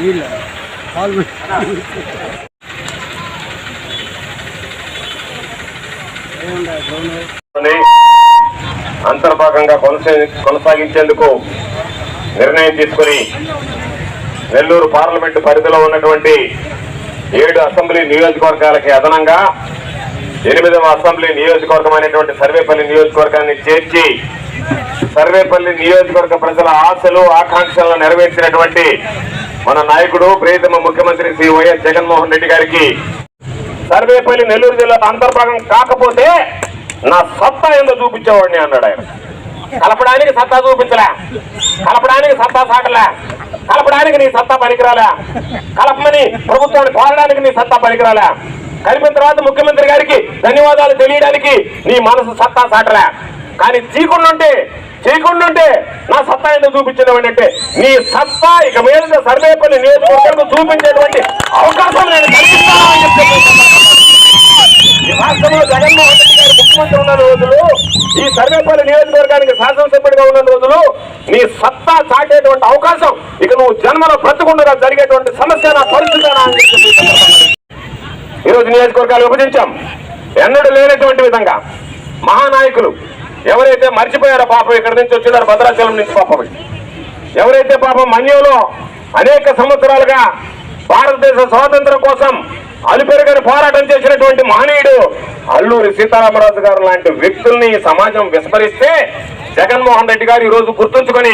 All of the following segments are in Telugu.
ಇಲ್ಲ ಹಾಲ್ ಏನ್ ಬ್ರೌನ್ అంతర్భాగంగా కొనసా- కొనసాగించేందుకు నిర్ణయం తీసుకుని నెల్లూరు పార్లమెంటు పరిధిలో ఉన్నటువంటి ఏడు అసెంబ్లీ నియోజకవర్గాలకి అదనంగా ఎనిమిదవ అసెంబ్లీ నియోజకవర్గం అనేటువంటి సర్వేపల్లి నియోజకవర్గాన్ని చేర్చి సర్వేపల్లి నియోజకవర్గ ప్రజల ఆశలు ఆకాంక్షలను నెరవేర్చినటువంటి మన నాయకుడు ప్రియతమ ముఖ్యమంత్రి శ్రీ వైఎస్ జగన్మోహన్ రెడ్డి గారికి సర్వేపల్లి నెల్లూరు జిల్లా అంతర్భాగం కాకపోతే నా సత్తా ఏందో చూపించేవాడిని అన్నాడు ఆయన. కలపడానికి సత్తా చూపించలే. కలపడానికి సత్తా సాటలే కలపడానికి నీ సత్తా పనికిరాలే. కలపమని ప్రభుత్వాన్ని కోరడానికి నీ సత్తా పనికిరాలే. కలిపిన తర్వాత ముఖ్యమంత్రి గారికి ధన్యవాదాలు తెలియడానికి నీ మనసు సత్తా సాటలే కానీ చీకుండుంటే చీకుండుంటే నా సత్తా ఏందో చూపించేవాడిని అంటే నీ సత్తా ఇక మీద సర్వేపల్లి నియోజకవర్గాలకు చూపించేటువంటి అవకాశం నేను కల్పిస్తానని చెప్పి రాష్ట్రంలో జగన్మోహన్ ముఖ్యమంత్రి ఉన్న రోజులు ఈ సర్వేపల్లి నియోజకవర్గానికి శాసనసభ్యుడిగా ఉన్న రోజులు నీ సత్తా చాటేటువంటి అవకాశం ఇక నువ్వు జన్మలో బ్రతుకుండగా జరిగేటువంటి సమస్య నా పరిస్థితి అని చెప్పి ఈ రోజు నియోజకవర్గాలు విభజించాం. ఎన్నడూ లేనటువంటి విధంగా మహానాయకులు ఎవరైతే మర్చిపోయారో పాపం ఇక్కడ నుంచి వచ్చినారు భద్రాచలం నుంచి పాపం ఎవరైతే పాపం మన్యంలో అనేక సంవత్సరాలుగా భారతదేశ స్వాతంత్రం కోసం అలుపెరగని పోరాటం చేసినటువంటి మహా అల్లూరి సీతారామరాజు గారు లాంటి వ్యక్తుల్ని సమాజం విస్మరిస్తే జగన్మోహన్ రెడ్డి గారు ఈరోజు రోజు గుర్తుంచుకొని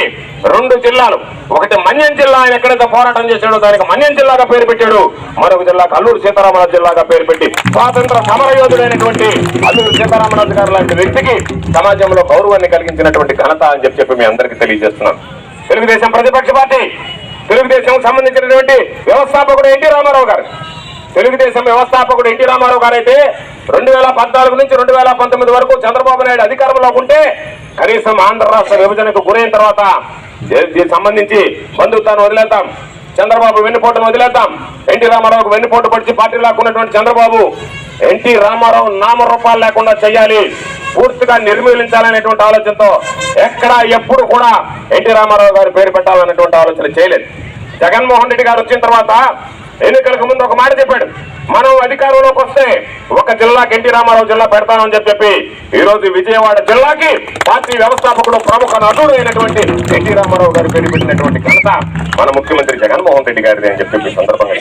రెండు జిల్లాలు. ఒకటి మన్యం జిల్లా ఆయన ఎక్కడైతే పోరాటం చేశాడో దానికి మన్యం జిల్లాగా పేరు పెట్టాడు. మరొక జిల్లాకు అల్లూరు సీతారామరాజు జిల్లాగా పేరు పెట్టి స్వాతంత్ర సమరయోధుడైనటువంటి అల్లూరు సీతారామరాజు గారు లాంటి వ్యక్తికి సమాజంలో గౌరవాన్ని కలిగించినటువంటి ఘనత అని చెప్పి చెప్పి మీ అందరికీ తెలియజేస్తున్నాను. తెలుగుదేశం ప్రతిపక్ష పార్టీ తెలుగుదేశం సంబంధించినటువంటి వ్యవస్థాపకుడు ఎన్టీ రామారావు గారు తెలుగుదేశం వ్యవస్థాపకుడు ఎన్టీ రామారావు గారైతే రెండు వేల పద్నాలుగు నుంచి రెండు వేల పంతొమ్మిది వరకు చంద్రబాబు నాయుడు అధికారంలో ఉంటే కనీసం ఆంధ్ర రాష్ట్ర విభజనకు గురైన తర్వాత దీనికి సంబంధించి బంధుత్వాన్ని వదిలేద్దాం. చంద్రబాబు వెన్నుపోటును వదిలేద్దాం. ఎన్టీ రామారావుకు వెన్నుపోటు పడిచి పార్టీ లాక్కున్నటువంటి చంద్రబాబు ఎన్టీ రామారావు నామరూపాలు లేకుండా చేయాలి. పూర్తిగా నిర్మూలించాలనేటువంటి ఆలోచనతో ఎక్కడా ఎప్పుడు కూడా ఎన్టీ రామారావు గారి పేరు పెట్టాలనేటువంటి ఆలోచన చేయలేదు. జగన్మోహన్ రెడ్డి గారు వచ్చిన తర్వాత ఎన్నికలకు ముందు ఒక మాట చెప్పాడు. మనం అధికారంలోకి వస్తే ఒక జిల్లాకి ఎన్టీ రామారావు జిల్లా పెడతానని చెప్పి చెప్పి ఈ రోజు విజయవాడ జిల్లాకి పార్టీ వ్యవస్థాపకుడు ప్రముఖ నటుడు అయినటువంటి ఎన్టీ రామారావు గారు పేరు పెట్టినటువంటి ఘనత మన ముఖ్యమంత్రి జగన్మోహన్ రెడ్డి గారిది అని చెప్పి సందర్భంగా